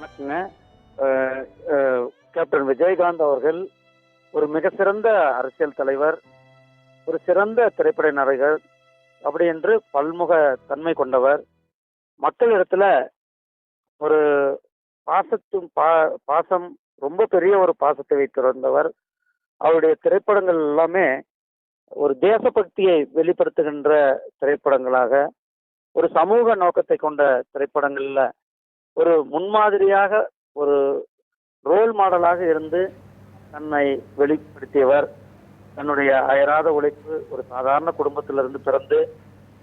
வணக்கங்க. கேப்டன் விஜயகாந்த் அவர்கள் ஒரு மிக சிறந்த அரசியல் தலைவர் ஒரு சிறந்த திரைப்பட நடிகர் அப்படி என்று பல்முக தன்மை கொண்டவர். மக்களிடத்துல ஒரு பாசத்தும் பா பாசம் ரொம்ப பெரிய ஒரு பாசத்தை வைத்திருந்தவர் அவருடைய திரைப்படங்கள் எல்லாமே ஒரு தேசபக்தியை வெளிப்படுத்துகின்ற திரைப்படங்களாக ஒரு சமூக நோக்கத்தை கொண்ட திரைப்படங்கள்ல ஒரு முன்மாதிரியாக ஒரு ரோல் மாடலாக இருந்து தன்னை வெளிப்படுத்தியவர். தன்னுடைய அயராத உழைப்பு ஒரு சாதாரண குடும்பத்திலிருந்து பிறந்து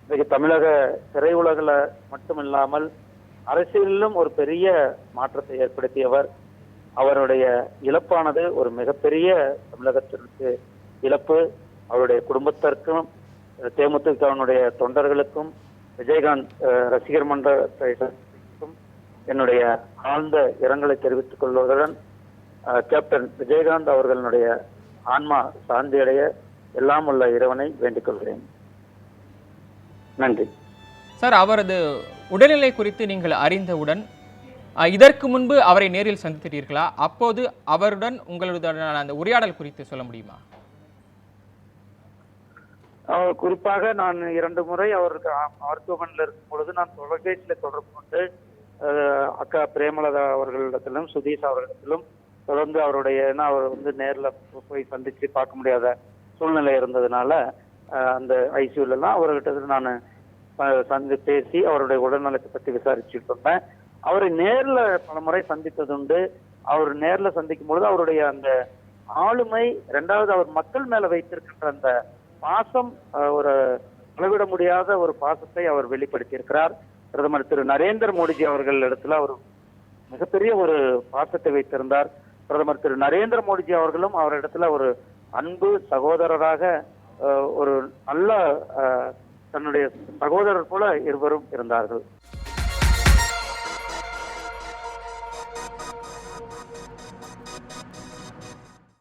இன்றைக்கு தமிழக திரையுலகில் மட்டும் இல்லாமல் அரசியலிலும் ஒரு பெரிய மாற்றத்தை ஏற்படுத்தியவர். அவருடைய இழப்பானது ஒரு மிகப்பெரிய தமிழகத்திற்கு இழப்பு. அவருடைய குடும்பத்திற்கும் அஹ், தொண்டர்களுக்கும் விஜயகாந்த் ரசிகர் மன்றத்தை என்னுடைய ஆழ்ந்த இரங்கலை தெரிவித்துக் கொள்வதுடன் கேப்டன் விஜயகாந்த் அவர்களுடைய ஆன்மா சாந்தியடைய எல்லாம் உள்ள இறைவனை வேண்டிக் கொள்கிறேன். நன்றி. சார் அவரது உடல்நிலை குறித்து நீங்கள் அறிந்தவுடன் இதற்கு முன்பு அவரை நேரில் சந்தித்தீர்களா? அப்போது அவருடன் உங்களுடனான அந்த உரையாடல் குறித்து சொல்ல முடியுமா? குறிப்பாக நான் இரண்டு முறை அவருக்கு மருத்துவமனையில் இருக்கும் பொழுது நான் தொலைபேசியில் தொடர்பு கொண்டு அக்கா பிரேமலதா அவர்களிடத்திலும் சுதீஷ் அவர்களிடத்திலும் தொடர்ந்து அவருடைய ஏன்னா அவர் வந்து நேரில் போய் சந்திச்சு பார்க்க முடியாத சூழ்நிலை இருந்ததுனால அஹ், அந்த ஐசியூல எல்லாம் அவர்கிட்ட நான் சந்தி பேசி அவருடைய உடல்நலத்தை பற்றி விசாரிச்சுட்டு இருந்தேன். அவரை நேர்ல பல முறை சந்தித்ததுண்டு அவர் நேர்ல சந்திக்கும் பொழுது அவருடைய அந்த ஆளுமை ரெண்டாவது அவர் மக்கள் மேல வைத்திருக்கின்ற அந்த பாசம் ஒரு அளவிட முடியாத ஒரு பாசத்தை அவர் வெளிப்படுத்தியிருக்கிறார். பிரதமர் திரு நரேந்திர மோடிஜி அவர்கள் இடத்துல அவர் மிகப்பெரிய ஒரு பாசத்தை வைத்திருந்தார். பிரதமர் திரு நரேந்திர மோடிஜி அவர்களும் அவர் இடத்துல ஒரு அன்பு சகோதரராக அஹ், ஒரு நல்ல தன்னுடைய சகோதரர் போல இருவரும் இருந்தார்கள்.